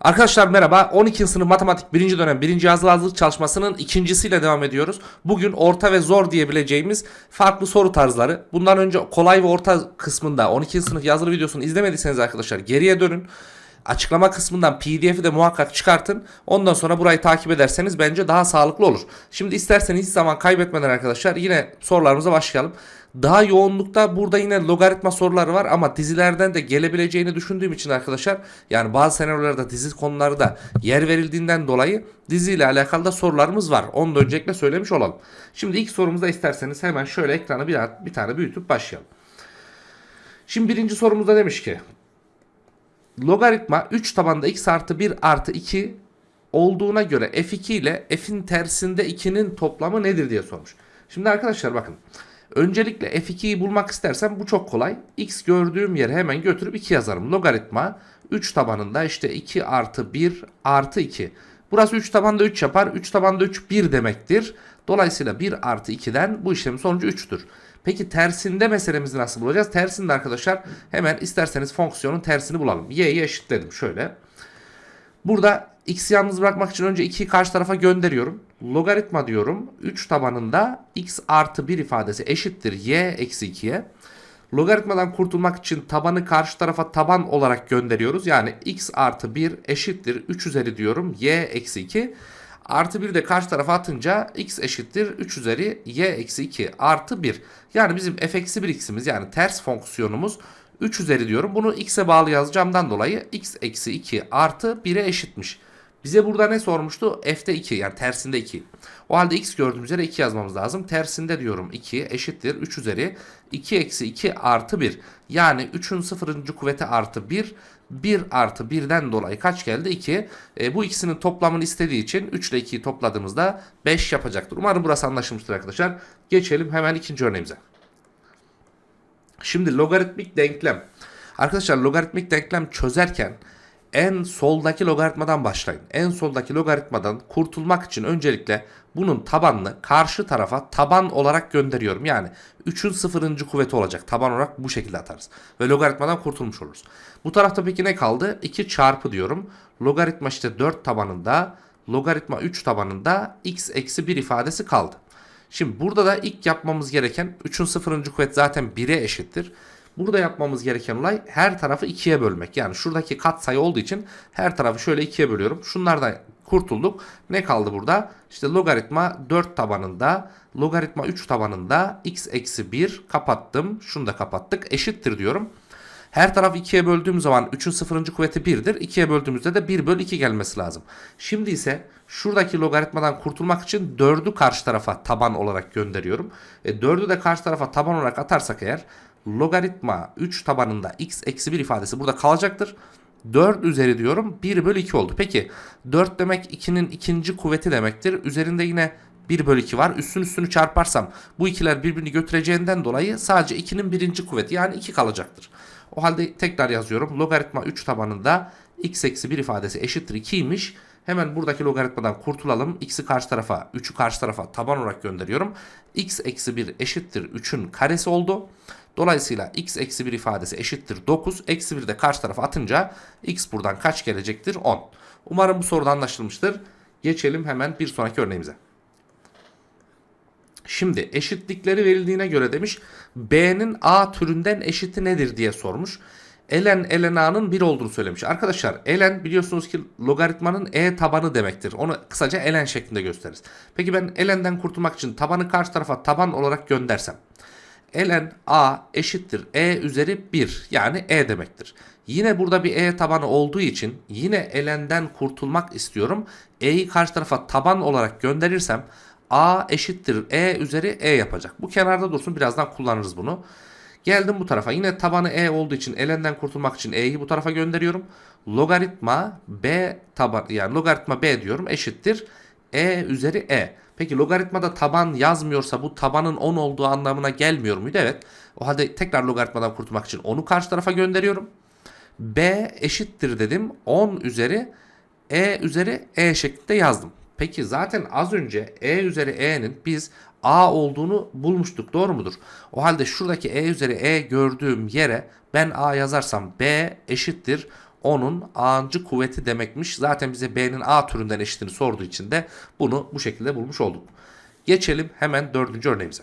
Arkadaşlar merhaba. 12. sınıf matematik 1. dönem 1. yazılı hazırlık çalışmasının ikincisiyle devam ediyoruz. Bugün orta ve zor diyebileceğimiz farklı soru tarzları. Bundan önce kolay ve orta kısmında 12. sınıf yazılı videosunu izlemediyseniz arkadaşlar geriye dönün. Açıklama kısmından PDF'i de muhakkak çıkartın. Ondan sonra burayı takip ederseniz bence daha sağlıklı olur. Şimdi isterseniz hiç zaman kaybetmeden arkadaşlar yine sorularımıza başlayalım. Daha yoğunlukta burada yine logaritma soruları var ama dizilerden de gelebileceğini düşündüğüm için arkadaşlar yani bazı senaryolarda dizi konuları da yer verildiğinden dolayı diziyle alakalı da sorularımız var. Onu da öncelikle söylemiş olalım. Şimdi ilk sorumuzda isterseniz hemen şöyle ekranı bir, bir tane büyütüp başlayalım. Şimdi birinci sorumuzda demiş ki logaritma 3 tabanda x artı 1 artı 2 olduğuna göre f2 ile f'in tersinde 2'nin toplamı nedir diye sormuş. Şimdi arkadaşlar bakın. Öncelikle f2'yi bulmak istersem bu çok kolay. x gördüğüm yere hemen götürüp 2 yazarım. Logaritma 3 tabanında işte 2 artı 1 artı 2. Burası 3 tabanda 3 yapar. 3 tabanda 3 1 demektir. Dolayısıyla 1 artı 2'den bu işlemin sonucu 3'tür. Peki tersinde meselemizi nasıl bulacağız? Tersinde arkadaşlar hemen isterseniz fonksiyonun tersini bulalım. y'yi eşitledim şöyle. Burada x'i yalnız bırakmak için önce 2'yi karşı tarafa gönderiyorum. Logaritma diyorum. 3 tabanında x artı 1 ifadesi eşittir y eksi 2'ye. Logaritmadan kurtulmak için tabanı karşı tarafa taban olarak gönderiyoruz. Yani x artı 1 eşittir 3 üzeri diyorum y eksi 2. Artı 1 de karşı tarafa atınca x eşittir 3 üzeri y eksi 2 artı 1. Yani bizim f eksi 1 x'imiz yani ters fonksiyonumuz 3 üzeri diyorum. Bunu x'e bağlı yazacağımdan dolayı x eksi 2 artı 1'e eşitmiş. Bize burada ne sormuştu? F'de 2 yani tersinde 2. O halde x gördüğümüz yere 2 yazmamız lazım. Tersinde diyorum 2 eşittir 3 üzeri 2 eksi 2 artı 1. Yani 3'ün sıfırıncı kuvveti artı 1. 1 artı 1'den dolayı kaç geldi? 2. E, bu ikisinin toplamını istediği için 3 ile 2'yi topladığımızda 5 yapacaktır. Umarım burası anlaşılmıştır arkadaşlar. Geçelim hemen ikinci örneğimize. Şimdi logaritmik denklem. Arkadaşlar logaritmik denklem çözerken en soldaki logaritmadan başlayın. En soldaki logaritmadan kurtulmak için öncelikle bunun tabanını karşı tarafa taban olarak gönderiyorum. Yani 3'ün sıfırıncı kuvveti olacak. Taban olarak bu şekilde atarız. Ve logaritmadan kurtulmuş oluruz. Bu tarafta peki ne kaldı? 2 çarpı diyorum. Logaritma işte 4 tabanında logaritma 3 tabanında x eksi 1 ifadesi kaldı. Şimdi burada da ilk yapmamız gereken 3'ün sıfırıncı kuvvet zaten 1'e eşittir. Burada yapmamız gereken olay her tarafı 2'ye bölmek. Yani şuradaki katsayı olduğu için her tarafı şöyle 2'ye bölüyorum. Şunlardan kurtulduk. Ne kaldı burada? İşte logaritma 4 tabanında, logaritma 3 tabanında x eksi 1 kapattım. Şunu da kapattık. Eşittir diyorum. Her tarafı 2'ye böldüğüm zaman 3'ün sıfırıncı kuvveti 1'dir. 2'ye böldüğümüzde de 1 bölü 2 gelmesi lazım. Şimdi ise şuradaki logaritmadan kurtulmak için 4'ü karşı tarafa taban olarak gönderiyorum. E, 4'ü de karşı tarafa taban olarak atarsak eğer logaritma 3 tabanında x eksi 1 ifadesi burada kalacaktır. 4 üzeri diyorum 1 bölü 2 oldu. Peki 4 demek 2'nin ikinci kuvveti demektir. Üzerinde yine 1 bölü 2 var. Üstün üstünü çarparsam bu ikiler birbirini götüreceğinden dolayı sadece 2'nin birinci kuvveti yani 2 kalacaktır. O halde tekrar yazıyorum. Logaritma 3 tabanında x eksi 1 ifadesi eşittir 2'ymiş. Hemen buradaki logaritmadan kurtulalım. X'i karşı tarafa, 3'ü karşı tarafa taban olarak gönderiyorum. x eksi 1 eşittir 3'ün karesi oldu. Dolayısıyla x eksi 1 ifadesi eşittir 9. Eksi 1 de karşı tarafa atınca x buradan kaç gelecektir? 10. Umarım bu soruda anlaşılmıştır. Geçelim hemen bir sonraki örneğimize. Şimdi eşitlikleri verildiğine göre demiş B'nin A türünden eşiti nedir diye sormuş. Ln ln a'nın 1 olduğunu söylemiş. Arkadaşlar ln biliyorsunuz ki logaritmanın e tabanı demektir. Onu kısaca ln şeklinde gösteririz. Peki ben ln'den kurtulmak için tabanı karşı tarafa taban olarak göndersem. ln a eşittir e üzeri 1 yani e demektir. Yine burada bir e tabanı olduğu için yine ln'den kurtulmak istiyorum. e'yi karşı tarafa taban olarak gönderirsem a eşittir e üzeri e yapacak. Bu kenarda dursun birazdan kullanırız bunu. Geldim bu tarafa. Yine tabanı e olduğu için ln'den kurtulmak için e'yi bu tarafa gönderiyorum. Logaritma b taban yani logaritma b diyorum eşittir e üzeri e. Peki logaritmada taban yazmıyorsa bu tabanın 10 olduğu anlamına gelmiyor muydu? Evet. O halde tekrar logaritmadan kurtulmak için onu karşı tarafa gönderiyorum. b eşittir dedim 10 üzeri e üzeri e şeklinde yazdım. Peki zaten az önce e üzeri e'nin biz a olduğunu bulmuştuk doğru mudur? O halde şuradaki e üzeri e gördüğüm yere ben a yazarsam b eşittir onun a'ncı kuvveti demekmiş. Zaten bize b'nin a türünden eşitini sorduğu için de bunu bu şekilde bulmuş olduk. Geçelim hemen dördüncü örneğimize.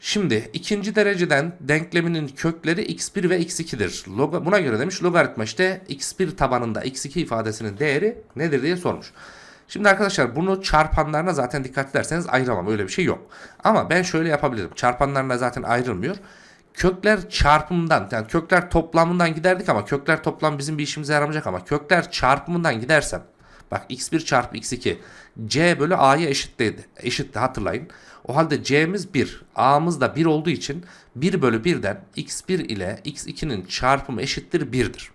Şimdi ikinci dereceden denkleminin kökleri x1 ve x2'dir. Log buna göre demiş logaritma işte x1 tabanında x2 ifadesinin değeri nedir diye sormuş. Şimdi arkadaşlar bunu çarpanlarına zaten dikkat ederseniz ayıramam öyle bir şey yok. Ama ben şöyle yapabilirim. Çarpanlarına zaten ayrılmıyor. Kökler çarpımından yani kökler toplamından giderdik ama kökler toplam bizim bir işimize yaramayacak ama kökler çarpımından gidersem bak x1 çarpı x2 c bölü a'ya eşitteydi. Eşitti hatırlayın. O halde c'miz 1 a'mız da 1 olduğu için 1 bölü 1'den x1 ile x2'nin çarpımı eşittir 1'dir.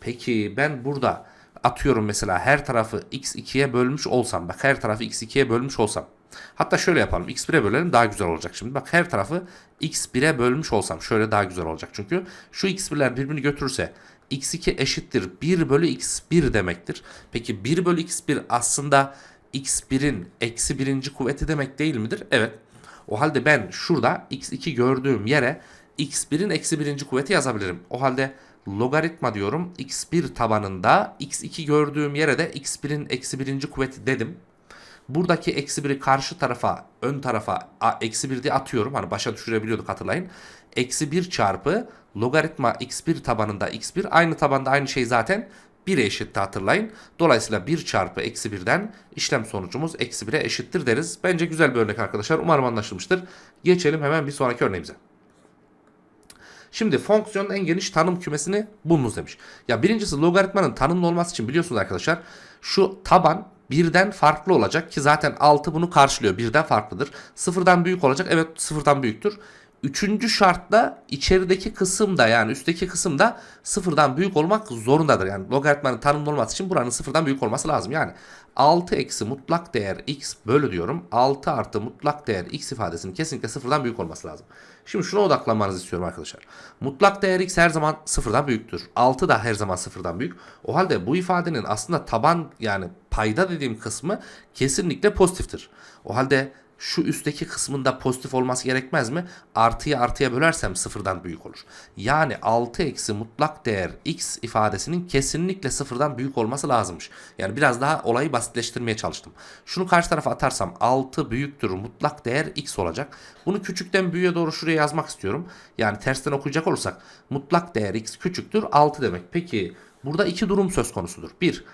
Peki ben burada atıyorum mesela her tarafı x2'ye bölmüş olsam bak her tarafı x2'ye bölmüş olsam hatta şöyle yapalım x1'e bölelim daha güzel olacak şimdi bak her tarafı x1'e bölmüş olsam şöyle daha güzel olacak çünkü şu x1'ler birbirini götürürse x2 eşittir 1 bölü x1 demektir. Peki 1 bölü x1 aslında x1'in eksi birinci kuvveti demek değil midir? Evet. O halde ben şurada x2 gördüğüm yere x1'in eksi birinci kuvveti yazabilirim. O halde logaritma diyorum x1 tabanında x2 gördüğüm yere de x1'in eksi birinci kuvveti dedim. Buradaki eksi 1'i karşı tarafa ön tarafa eksi 1 diye atıyorum. Hani başa düşürebiliyorduk hatırlayın. Eksi 1 çarpı logaritma x1 tabanında x1 aynı tabanda aynı şey zaten 1'e eşitti hatırlayın. Dolayısıyla 1 çarpı eksi 1'den işlem sonucumuz eksi 1'e eşittir deriz. Bence güzel bir örnek arkadaşlar. Umarım anlaşılmıştır. Geçelim hemen bir sonraki örneğimize. Şimdi fonksiyonun en geniş tanım kümesini bulunuz demiş. Ya birincisi logaritmanın tanımlı olması için biliyorsunuz arkadaşlar şu taban birden farklı olacak ki zaten 6 bunu karşılıyor. Birden farklıdır. Sıfırdan büyük olacak. Evet sıfırdan büyüktür. Üçüncü şartla içerideki kısım da yani üstteki kısım da sıfırdan büyük olmak zorundadır. Yani logaritmanın tanımlı olması için buranın sıfırdan büyük olması lazım. Yani 6 eksi mutlak değer x bölü diyorum. 6 artı mutlak değer x ifadesinin kesinlikle sıfırdan büyük olması lazım. Şimdi şuna odaklanmanızı istiyorum arkadaşlar. Mutlak değer x her zaman sıfırdan büyüktür. 6 da her zaman sıfırdan büyük. O halde bu ifadenin aslında taban yani payda dediğim kısmı kesinlikle pozitiftir. O halde şu üstteki kısmında pozitif olması gerekmez mi? Artıya artıya bölersem sıfırdan büyük olur. Yani 6 eksi mutlak değer x ifadesinin kesinlikle sıfırdan büyük olması lazımmış. Yani biraz daha olayı basitleştirmeye çalıştım. Şunu karşı tarafa atarsam 6 büyüktür mutlak değer x olacak. Bunu küçükten büyüğe doğru şuraya yazmak istiyorum. Yani tersten okuyacak olursak mutlak değer x küçüktür 6 demek. Peki burada iki durum söz konusudur. 1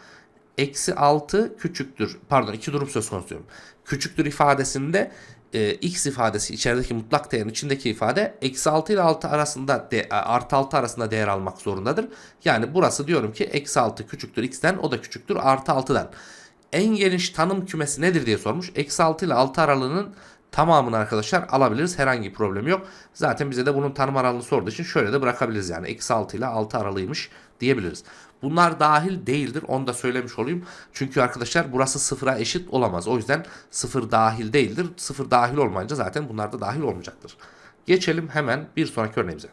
eksi 6 küçüktür. Pardon iki durum söz konusu diyorum. Küçüktür ifadesinde e, x ifadesi içerideki mutlak değerin içindeki ifade eksi 6 ile 6 arasında de, artı 6 arasında değer almak zorundadır. Yani burası diyorum ki eksi 6 küçüktür x'ten o da küçüktür artı 6'dan. En geniş tanım kümesi nedir diye sormuş. Eksi 6 ile 6 aralığının tamamını arkadaşlar alabiliriz. Herhangi bir problem yok. Zaten bize de bunun tanım aralığını sorduğu için şöyle de bırakabiliriz yani. Eksi 6 ile 6 aralığıymış diyebiliriz. Bunlar dahil değildir. Onu da söylemiş olayım. Çünkü arkadaşlar burası sıfıra eşit olamaz. O yüzden sıfır dahil değildir. Sıfır dahil olmayınca zaten bunlar da dahil olmayacaktır. Geçelim hemen bir sonraki örneğimize.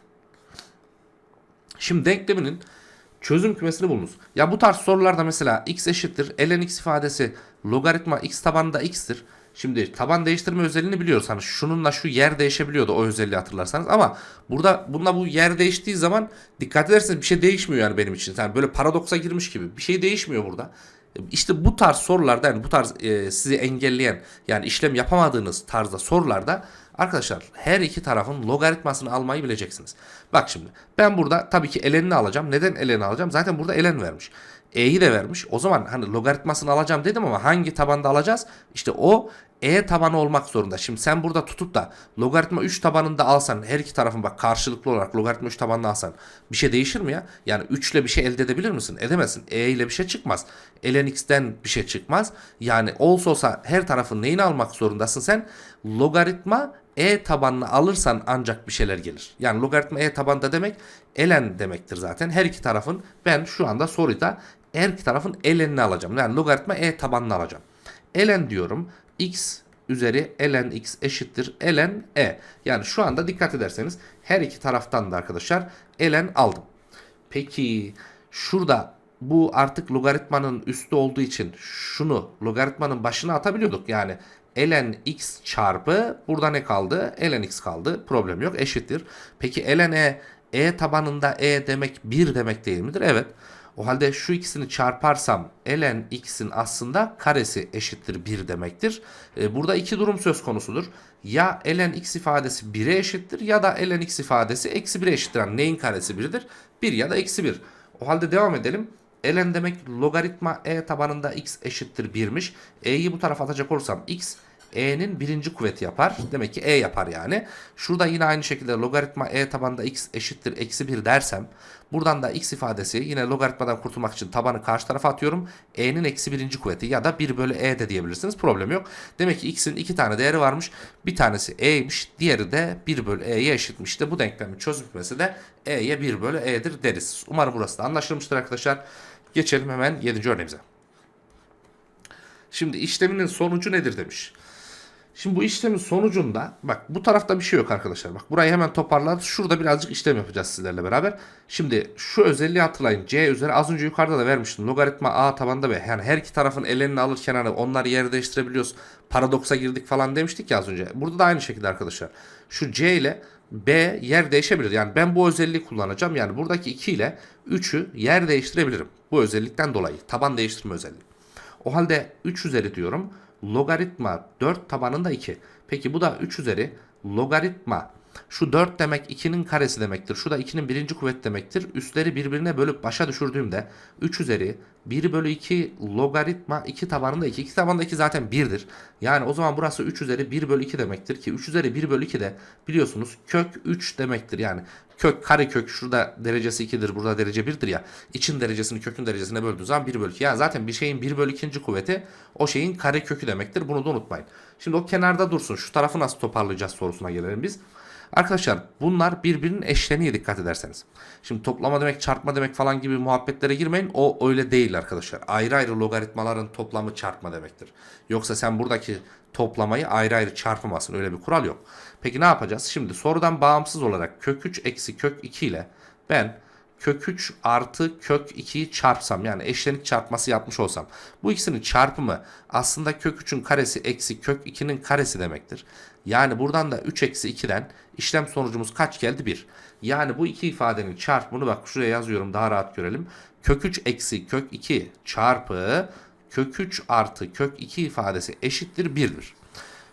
Şimdi denkleminin çözüm kümesini bulunuz. Ya bu tarz sorularda mesela x eşittir ln x ifadesi logaritma x tabanında x'tir. Şimdi taban değiştirme özelliğini biliyoruz. Hani şununla şu yer değişebiliyordu o özelliği hatırlarsanız. Ama burada bununla bu yer değiştiği zaman dikkat ederseniz bir şey değişmiyor yani benim için. Yani böyle paradoksa girmiş gibi bir şey değişmiyor burada. İşte bu tarz sorularda yani bu tarz e, sizi engelleyen yani işlem yapamadığınız tarzda sorularda arkadaşlar her iki tarafın logaritmasını almayı bileceksiniz. Bak şimdi ben burada tabii ki elenini alacağım. Neden eleni alacağım? Zaten burada elen vermiş. E'yi de vermiş. O zaman hani logaritmasını alacağım dedim ama hangi tabanda alacağız? İşte o E tabanı olmak zorunda. Şimdi sen burada tutup da logaritma 3 tabanında alsan her iki tarafın bak karşılıklı olarak logaritma 3 tabanında alsan bir şey değişir mi ya? Yani 3 ile bir şey elde edebilir misin? Edemezsin. E ile bir şey çıkmaz. ln x'ten bir şey çıkmaz. Yani olsa olsa her tarafın neyini almak zorundasın sen? Logaritma e tabanını alırsan ancak bir şeyler gelir. Yani logaritma e tabanda demek ln demektir zaten. Her iki tarafın ben şu anda soruda her iki tarafın ln'ini alacağım. Yani logaritma e tabanını alacağım. ln diyorum x üzeri ln x eşittir ln e. Yani şu anda dikkat ederseniz her iki taraftan da arkadaşlar ln aldım. Peki şurada bu artık logaritmanın üstü olduğu için şunu logaritmanın başına atabiliyorduk. Yani ln x çarpı burada ne kaldı? ln x kaldı. Problem yok eşittir. Peki ln e e tabanında e demek 1 demek değil midir? Evet. O halde şu ikisini çarparsam ln x'in aslında karesi eşittir 1 demektir. E, burada iki durum söz konusudur. Ya ln x ifadesi 1'e eşittir ya da ln x ifadesi eksi 1'e eşittir. Yani neyin karesi 1'dir? 1 ya da eksi 1. O halde devam edelim. ln demek logaritma e tabanında x eşittir 1'miş. e'yi bu tarafa atacak olursam x e'nin birinci kuvveti yapar. Demek ki e yapar yani. Şurada yine aynı şekilde logaritma e tabanında x eşittir eksi 1 dersem buradan da x ifadesi yine logaritmadan kurtulmak için tabanı karşı tarafa atıyorum. e'nin eksi birinci kuvveti ya da 1 bölü e de diyebilirsiniz. Problem yok. Demek ki x'in iki tane değeri varmış. Bir tanesi e'ymiş. Diğeri de 1 bölü e'ye eşitmiş. İşte bu denklemin çözülmesi de e'ye 1 bölü e'dir deriz. Umarım burası da anlaşılmıştır arkadaşlar. Geçelim hemen 7. örneğimize. Şimdi işleminin sonucu nedir demiş. Şimdi bu işlemin sonucunda bak bu tarafta bir şey yok arkadaşlar. Bak burayı hemen toparlar. Şurada birazcık işlem yapacağız sizlerle beraber. Şimdi şu özelliği hatırlayın. C üzeri az önce yukarıda da vermiştim. Logaritma A tabanda B. Yani her iki tarafın ellerini alırken hani onları yer değiştirebiliyoruz. Paradoksa girdik falan demiştik ya az önce. Burada da aynı şekilde arkadaşlar. Şu C ile B yer değişebilir. Yani ben bu özelliği kullanacağım. Yani buradaki 2 ile 3'ü yer değiştirebilirim. Bu özellikten dolayı. Taban değiştirme özelliği. O halde 3 üzeri diyorum. Logaritma 4 tabanında 2. Peki bu da 3 üzeri logaritma. Şu 4 demek 2'nin karesi demektir. Şu da 2'nin birinci kuvvet demektir. Üstleri birbirine bölüp başa düşürdüğümde 3 üzeri 1 bölü 2 logaritma 2 tabanında 2. 2 tabanında 2 zaten 1'dir. Yani o zaman burası 3 üzeri 1 bölü 2 demektir ki 3 üzeri 1 bölü 2 de biliyorsunuz kök 3 demektir. Yani kök kare kök şurada derecesi 2'dir burada derece 1'dir ya. İçin derecesini kökün derecesine böldüğü zaman 1 bölü 2. Yani zaten bir şeyin 1 bölü 2. kuvveti o şeyin kare kökü demektir. Bunu da unutmayın. Şimdi o kenarda dursun. Şu tarafı nasıl toparlayacağız sorusuna gelelim biz. Arkadaşlar bunlar birbirinin eşleniğe dikkat ederseniz. Şimdi toplama demek çarpma demek falan gibi muhabbetlere girmeyin. O öyle değil arkadaşlar. Ayrı ayrı logaritmaların toplamı çarpma demektir. Yoksa sen buradaki toplamayı ayrı ayrı çarpamazsın. Öyle bir kural yok. Peki ne yapacağız? Şimdi sorudan bağımsız olarak kök 3 eksi kök 2 ile ben kök 3 artı kök 2'yi çarpsam yani eşlenik çarpması yapmış olsam bu ikisinin çarpımı aslında kök 3'ün karesi eksi kök 2'nin karesi demektir. Yani buradan da 3 eksi 2'den işlem sonucumuz kaç geldi? 1. Yani bu iki ifadenin çarpımını bak şuraya yazıyorum daha rahat görelim. Kök 3 eksi kök 2 çarpı kök 3 artı kök 2 ifadesi eşittir 1'dir.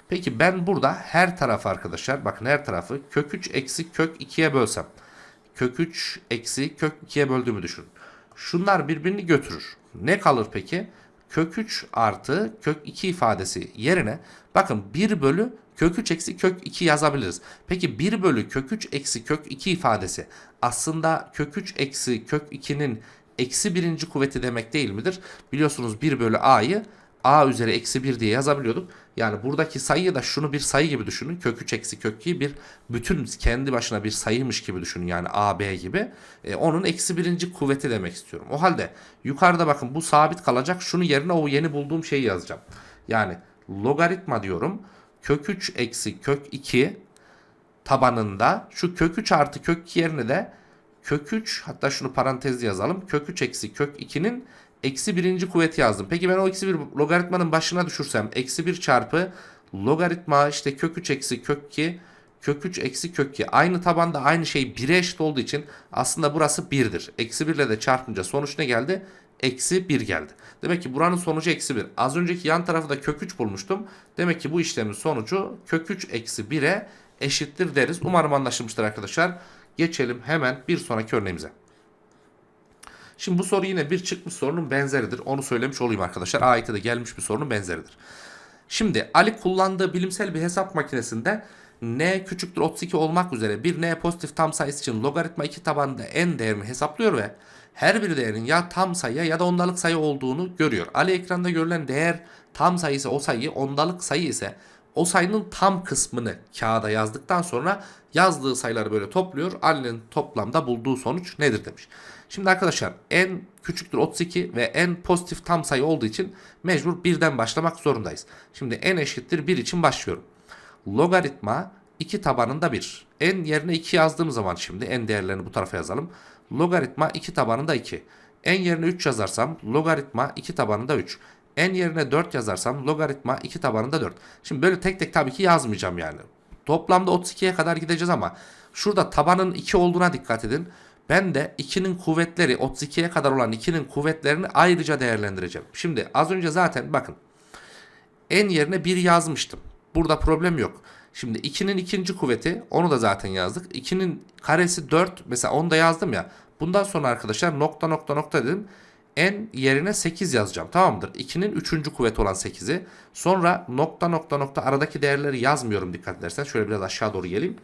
Peki ben burada her tarafı arkadaşlar bakın her tarafı kök 3 eksi kök 2'ye bölsem kök 3 eksi kök 2'ye böldüğümü düşünün. Şunlar birbirini götürür. Ne kalır peki? Kök 3 artı kök 2 ifadesi yerine bakın 1 bölü kök 3 eksi kök 2 yazabiliriz. Peki 1 bölü kök 3 eksi kök 2 ifadesi aslında kök 3 eksi kök 2'nin eksi birinci kuvveti demek değil midir? Biliyorsunuz 1 bölü a'yı a üzeri eksi 1 diye yazabiliyorduk. Yani buradaki sayıyı da şunu bir sayı gibi düşünün. Kök 3 eksi kök 2 bir bütün kendi başına bir sayıymış gibi düşünün. Yani a, b gibi. E, onun eksi birinci kuvveti demek istiyorum. O halde yukarıda bakın bu sabit kalacak. Şunu yerine o yeni bulduğum şeyi yazacağım. Yani logaritma diyorum. Kök 3 eksi kök 2 tabanında şu kök 3 artı kök 2 yerine de kök 3 hatta şunu parantezli yazalım. Kök 3 eksi kök 2'nin eksi birinci kuvveti yazdım. Peki ben o eksi bir logaritmanın başına düşürsem eksi 1 çarpı logaritma işte kök 3 eksi kök 2 kök 3 eksi kök 2 aynı tabanda aynı şey 1'e eşit olduğu için aslında burası 1'dir. Eksi 1 ile de çarpınca sonuç ne geldi? Eksi 1 geldi. Demek ki buranın sonucu eksi 1. Az önceki yan tarafı da kök 3 bulmuştum. Demek ki bu işlemin sonucu kök 3 eksi 1'e eşittir deriz. Umarım anlaşılmıştır arkadaşlar. Geçelim hemen bir sonraki örneğimize. Şimdi bu soru yine bir çıkmış sorunun benzeridir. Onu söylemiş olayım arkadaşlar. AYT'de gelmiş bir sorunun benzeridir. Şimdi Ali kullandığı bilimsel bir hesap makinesinde n küçüktür 32 olmak üzere bir n pozitif tam sayısı için logaritma 2 tabanında n değerini hesaplıyor ve her bir değerin ya tam sayı ya da ondalık sayı olduğunu görüyor. Ali ekranda görülen değer tam sayısı o sayı, ondalık sayı ise o sayının tam kısmını kağıda yazdıktan sonra yazdığı sayıları böyle topluyor. Ali'nin toplamda bulduğu sonuç nedir demiş. Şimdi arkadaşlar n küçüktür 32 ve n pozitif tam sayı olduğu için mecbur birden başlamak zorundayız. Şimdi n eşittir 1 için başlıyorum. Logaritma 2 tabanında 1. n yerine 2 yazdığım zaman şimdi n değerlerini bu tarafa yazalım. Logaritma 2 tabanında 2. n yerine 3 yazarsam logaritma 2 tabanında 3. n yerine 4 yazarsam logaritma 2 tabanında 4. Şimdi böyle tek tek tabii ki yazmayacağım yani. Toplamda 32'ye kadar gideceğiz ama Şurada tabanın 2 olduğuna dikkat edin. Ben de 2'nin kuvvetleri 32'ye kadar olan 2'nin kuvvetlerini ayrıca değerlendireceğim. Şimdi az önce zaten bakın en yerine 1 yazmıştım. Burada problem yok. Şimdi 2'nin ikinci kuvveti onu da zaten yazdık. 2'nin karesi 4 mesela onu da yazdım ya. Bundan sonra arkadaşlar nokta nokta nokta dedim. En yerine 8 yazacağım tamam mıdır? 2'nin 3. kuvveti olan 8'i. Sonra nokta nokta nokta aradaki değerleri yazmıyorum dikkat edersen. Şöyle biraz aşağı doğru geleyim.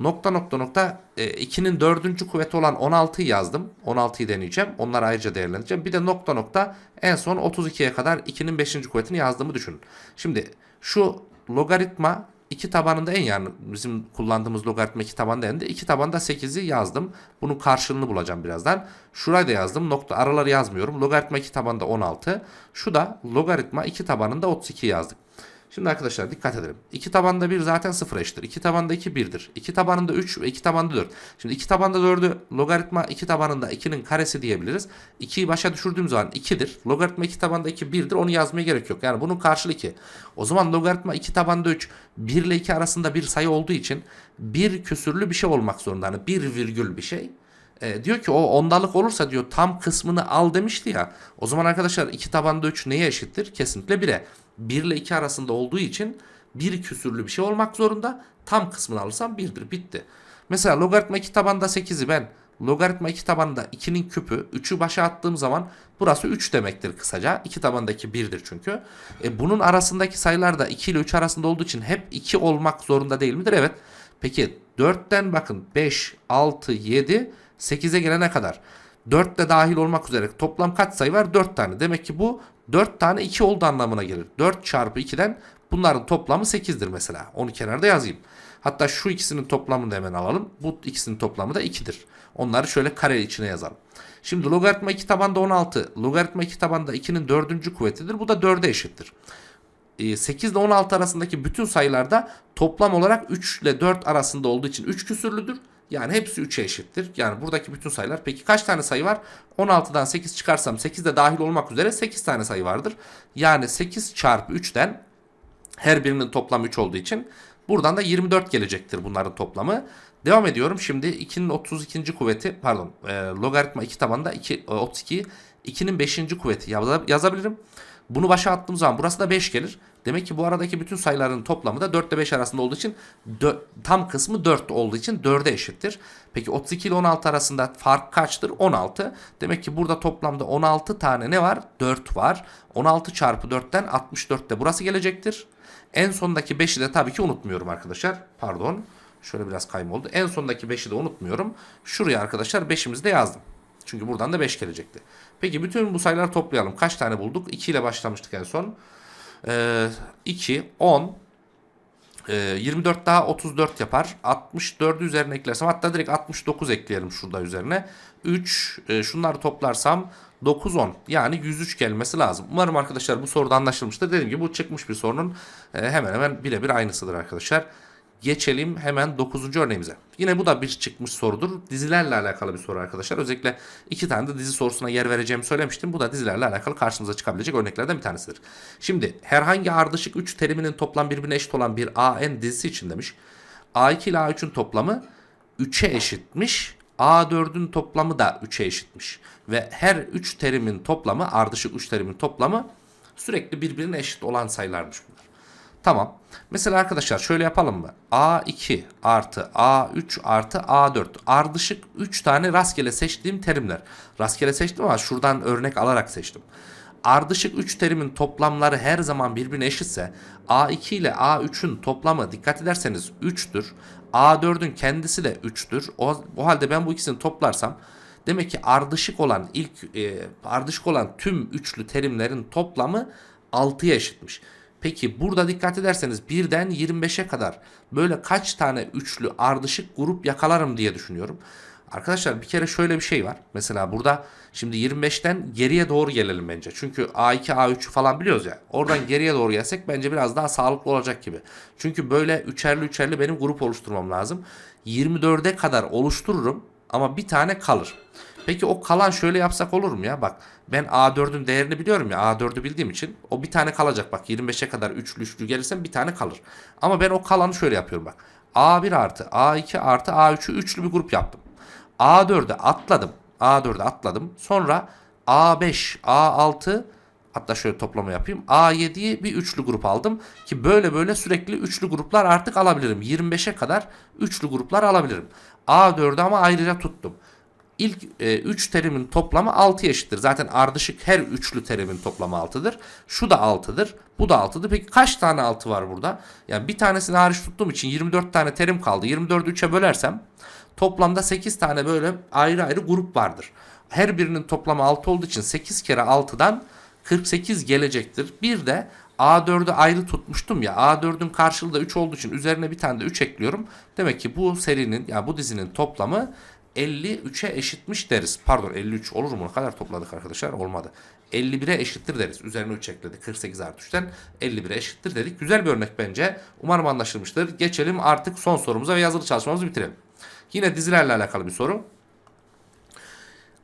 Nokta nokta nokta 2'nin 4. kuvveti olan 16'yı yazdım. 16'yı deneyeceğim. Onları ayrıca değerlendireceğim. Bir de nokta nokta en son 32'ye kadar 2'nin 5. kuvvetini yazdığımı düşünün. Şimdi şu logaritma 2 tabanında en yani bizim kullandığımız logaritma 2 tabanında en de 2 tabanda 8'i yazdım. Bunun karşılığını bulacağım birazdan. Şurayı da yazdım. Nokta araları yazmıyorum. Logaritma 2 tabanında 16. Şu da logaritma 2 tabanında 32 yazdık. Şimdi arkadaşlar dikkat edelim. 2 tabanda 1 zaten 0 eşittir. 2 tabanda 2 1'dir. 2 tabanında 3 ve 2 tabanda 4. Şimdi 2 tabanda 4'ü logaritma 2 tabanında 2'nin karesi diyebiliriz. 2'yi başa düşürdüğüm zaman 2'dir. Logaritma 2 tabanda 2 1'dir. Onu yazmaya gerek yok. Yani bunun karşılığı 2. O zaman logaritma 2 tabanda 3 1 ile 2 arasında bir sayı olduğu için bir küsürlü bir şey olmak zorunda. Yani 1 virgül bir şey. E, diyor ki o ondalık olursa diyor tam kısmını al demişti ya. O zaman arkadaşlar 2 tabanda 3 neye eşittir? Kesinlikle 1'e. 1 ile 2 arasında olduğu için bir küsürlü bir şey olmak zorunda. Tam kısmını alırsam 1'dir. Bitti. Mesela logaritma 2 tabanda 8'i ben logaritma 2 tabanında 2'nin küpü 3'ü başa attığım zaman burası 3 demektir kısaca. 2 tabandaki 1'dir çünkü. E, bunun arasındaki sayılar da 2 ile 3 arasında olduğu için hep 2 olmak zorunda değil midir? Evet. Peki 4'ten bakın 5, 6, 7, 8'e gelene kadar 4 de dahil olmak üzere toplam kaç sayı var? 4 tane. Demek ki bu 4 tane 2 oldu anlamına gelir. 4 çarpı 2'den bunların toplamı 8'dir mesela. Onu kenarda yazayım. Hatta şu ikisinin toplamını da hemen alalım. Bu ikisinin toplamı da 2'dir. Onları şöyle kare içine yazalım. Şimdi logaritma 2 tabanda 16. Logaritma 2 tabanda 2'nin 4. kuvvetidir. Bu da 4'e eşittir. 8 ile 16 arasındaki bütün sayılarda toplam olarak 3 ile 4 arasında olduğu için 3 küsürlüdür. Yani hepsi 3'e eşittir. Yani buradaki bütün sayılar. Peki kaç tane sayı var? 16'dan 8 çıkarsam 8 de dahil olmak üzere 8 tane sayı vardır. Yani 8 çarpı 3'ten her birinin toplamı 3 olduğu için buradan da 24 gelecektir bunların toplamı. Devam ediyorum. Şimdi 2'nin 32. kuvveti pardon e, logaritma 2 tabanda 2, 32 2'nin 5. kuvveti yazabilirim. Bunu başa attığım zaman burası da 5 gelir. Demek ki bu aradaki bütün sayıların toplamı da 4 ile 5 arasında olduğu için tam kısmı 4 olduğu için 4'e eşittir. Peki 32 ile 16 arasında fark kaçtır? 16. Demek ki burada toplamda 16 tane ne var? 4 var. 16 çarpı 4'ten 64 de burası gelecektir. En sondaki 5'i de tabii ki unutmuyorum arkadaşlar. Pardon. Şöyle biraz kayma oldu. En sondaki 5'i de unutmuyorum. Şuraya arkadaşlar 5'imizi de yazdım. Çünkü buradan da 5 gelecekti. Peki bütün bu sayıları toplayalım. Kaç tane bulduk? 2 ile başlamıştık en son. Ee, 2, 10, e, 24 daha 34 yapar. 64'ü üzerine eklersem hatta direkt 69 ekleyelim şurada üzerine. 3, e, şunları toplarsam 9, 10 yani 103 gelmesi lazım. Umarım arkadaşlar bu soruda anlaşılmıştır. Dediğim gibi bu çıkmış bir sorunun e, hemen hemen birebir aynısıdır arkadaşlar. Geçelim hemen 9. örneğimize. Yine bu da bir çıkmış sorudur. Dizilerle alakalı bir soru arkadaşlar. Özellikle iki tane de dizi sorusuna yer vereceğimi söylemiştim. Bu da dizilerle alakalı karşımıza çıkabilecek örneklerden bir tanesidir. Şimdi herhangi ardışık 3 teriminin toplam birbirine eşit olan bir AN dizisi için demiş. A2 ile A3'ün toplamı 3'e eşitmiş. A4'ün toplamı da 3'e eşitmiş. Ve her 3 terimin toplamı ardışık 3 terimin toplamı sürekli birbirine eşit olan sayılarmış bunlar. Tamam. Mesela arkadaşlar şöyle yapalım mı? A2 artı A3 artı A4 ardışık 3 tane rastgele seçtiğim terimler. Rastgele seçtim ama şuradan örnek alarak seçtim. Ardışık 3 terimin toplamları her zaman birbirine eşitse A2 ile A3'ün toplamı dikkat ederseniz 3'tür. A4'ün kendisi de 3'tür. O, o halde ben bu ikisini toplarsam demek ki ardışık olan ilk e, ardışık olan tüm üçlü terimlerin toplamı 6'ya eşitmiş. Peki burada dikkat ederseniz birden 25'e kadar böyle kaç tane üçlü ardışık grup yakalarım diye düşünüyorum. Arkadaşlar bir kere şöyle bir şey var. Mesela burada şimdi 25'ten geriye doğru gelelim bence. Çünkü A2, A3 falan biliyoruz ya. Oradan geriye doğru gelsek bence biraz daha sağlıklı olacak gibi. Çünkü böyle üçerli üçerli benim grup oluşturmam lazım. 24'e kadar oluştururum ama bir tane kalır. Peki o kalan şöyle yapsak olur mu ya? Bak ben A4'ün değerini biliyorum ya. A4'ü bildiğim için o bir tane kalacak. Bak 25'e kadar üçlü üçlü gelirsem bir tane kalır. Ama ben o kalanı şöyle yapıyorum bak. A1 artı A2 artı A3'ü üçlü bir grup yaptım. A4'e atladım. A4'e atladım. Sonra A5, A6 hatta şöyle toplama yapayım. A7'yi bir üçlü grup aldım ki böyle böyle sürekli üçlü gruplar artık alabilirim. 25'e kadar üçlü gruplar alabilirim. A4'ü ama ayrıca tuttum. İlk 3 terimin toplamı 6 eşittir. Zaten ardışık her üçlü terimin toplamı 6'dır. Şu da 6'dır. Bu da 6'dır. Peki kaç tane 6 var burada? Yani bir tanesini hariç tuttuğum için 24 tane terim kaldı. 24'ü 3'e bölersem toplamda 8 tane böyle ayrı ayrı grup vardır. Her birinin toplamı 6 olduğu için 8 kere 6'dan 48 gelecektir. Bir de A4'ü ayrı tutmuştum ya. A4'ün karşılığı da 3 olduğu için üzerine bir tane de 3 ekliyorum. Demek ki bu serinin ya yani bu dizinin toplamı 53'e eşitmiş deriz. Pardon 53 olur mu? Ne kadar topladık arkadaşlar? Olmadı. 51'e eşittir deriz. Üzerine 3 ekledi. 48 artı 3'ten 51'e eşittir dedik. Güzel bir örnek bence. Umarım anlaşılmıştır. Geçelim artık son sorumuza ve yazılı çalışmamızı bitirelim. Yine dizilerle alakalı bir soru.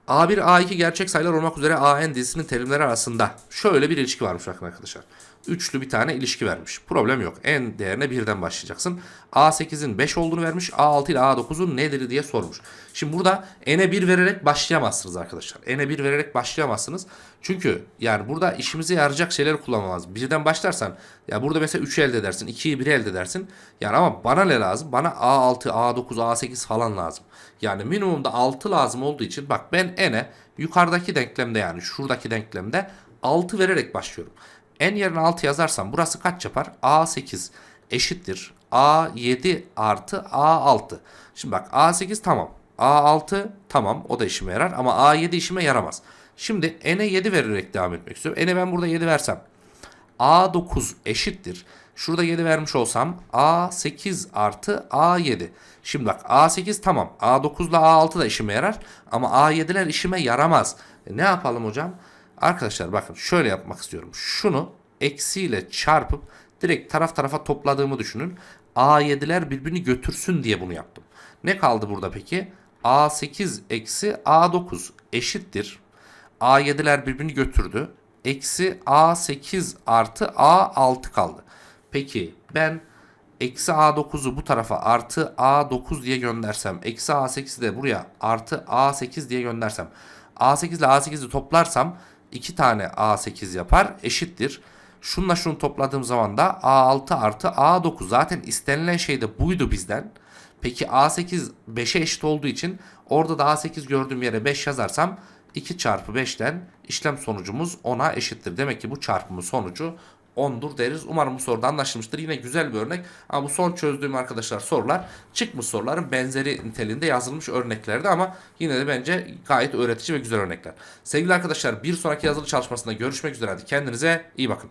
A1, A2 gerçek sayılar olmak üzere AN dizisinin terimleri arasında şöyle bir ilişki varmış arkadaşlar. Üçlü bir tane ilişki vermiş. Problem yok. En değerine birden başlayacaksın. A8'in 5 olduğunu vermiş. A6 ile A9'un nedir diye sormuş. Şimdi burada n'e 1 vererek başlayamazsınız arkadaşlar. n'e 1 vererek başlayamazsınız. Çünkü yani burada işimize yarayacak şeyleri kullanmamız. Birden başlarsan ya burada mesela 3'ü elde edersin. 2'yi 1'i elde edersin. Yani ama bana ne lazım? Bana A6, A9, A8 falan lazım. Yani minimumda 6 lazım olduğu için bak ben n'e yukarıdaki denklemde yani şuradaki denklemde 6 vererek başlıyorum. N yerine 6 yazarsam burası kaç yapar? A8 eşittir. A7 artı A6. Şimdi bak A8 tamam. A6 tamam o da işime yarar ama A7 işime yaramaz. Şimdi n'e 7 vererek devam etmek istiyorum. n'e ben burada 7 versem A9 eşittir. Şurada 7 vermiş olsam A8 artı A7. Şimdi bak A8 tamam. A9 ile A6 da işime yarar. Ama A7'ler işime yaramaz. E ne yapalım hocam? Arkadaşlar bakın şöyle yapmak istiyorum. Şunu eksiyle çarpıp direkt taraf tarafa topladığımı düşünün. A7'ler birbirini götürsün diye bunu yaptım. Ne kaldı burada peki? A8 eksi A9 eşittir. A7'ler birbirini götürdü. Eksi A8 artı A6 kaldı. Peki ben eksi A9'u bu tarafa artı A9 diye göndersem. Eksi A8'i de buraya artı A8 diye göndersem. A8 ile A8'i toplarsam 2 tane A8 yapar eşittir. Şunla şunu topladığım zaman da A6 artı A9 zaten istenilen şey de buydu bizden. Peki A8 5'e eşit olduğu için orada da A8 gördüğüm yere 5 yazarsam 2 çarpı 5'ten işlem sonucumuz 10'a eşittir. Demek ki bu çarpımın sonucu 10'dur deriz. Umarım bu soruda anlaşılmıştır. Yine güzel bir örnek. Ama bu son çözdüğüm arkadaşlar sorular çıkmış soruların benzeri niteliğinde yazılmış örneklerdi ama yine de bence gayet öğretici ve güzel örnekler. Sevgili arkadaşlar bir sonraki yazılı çalışmasında görüşmek üzere. Hadi kendinize iyi bakın.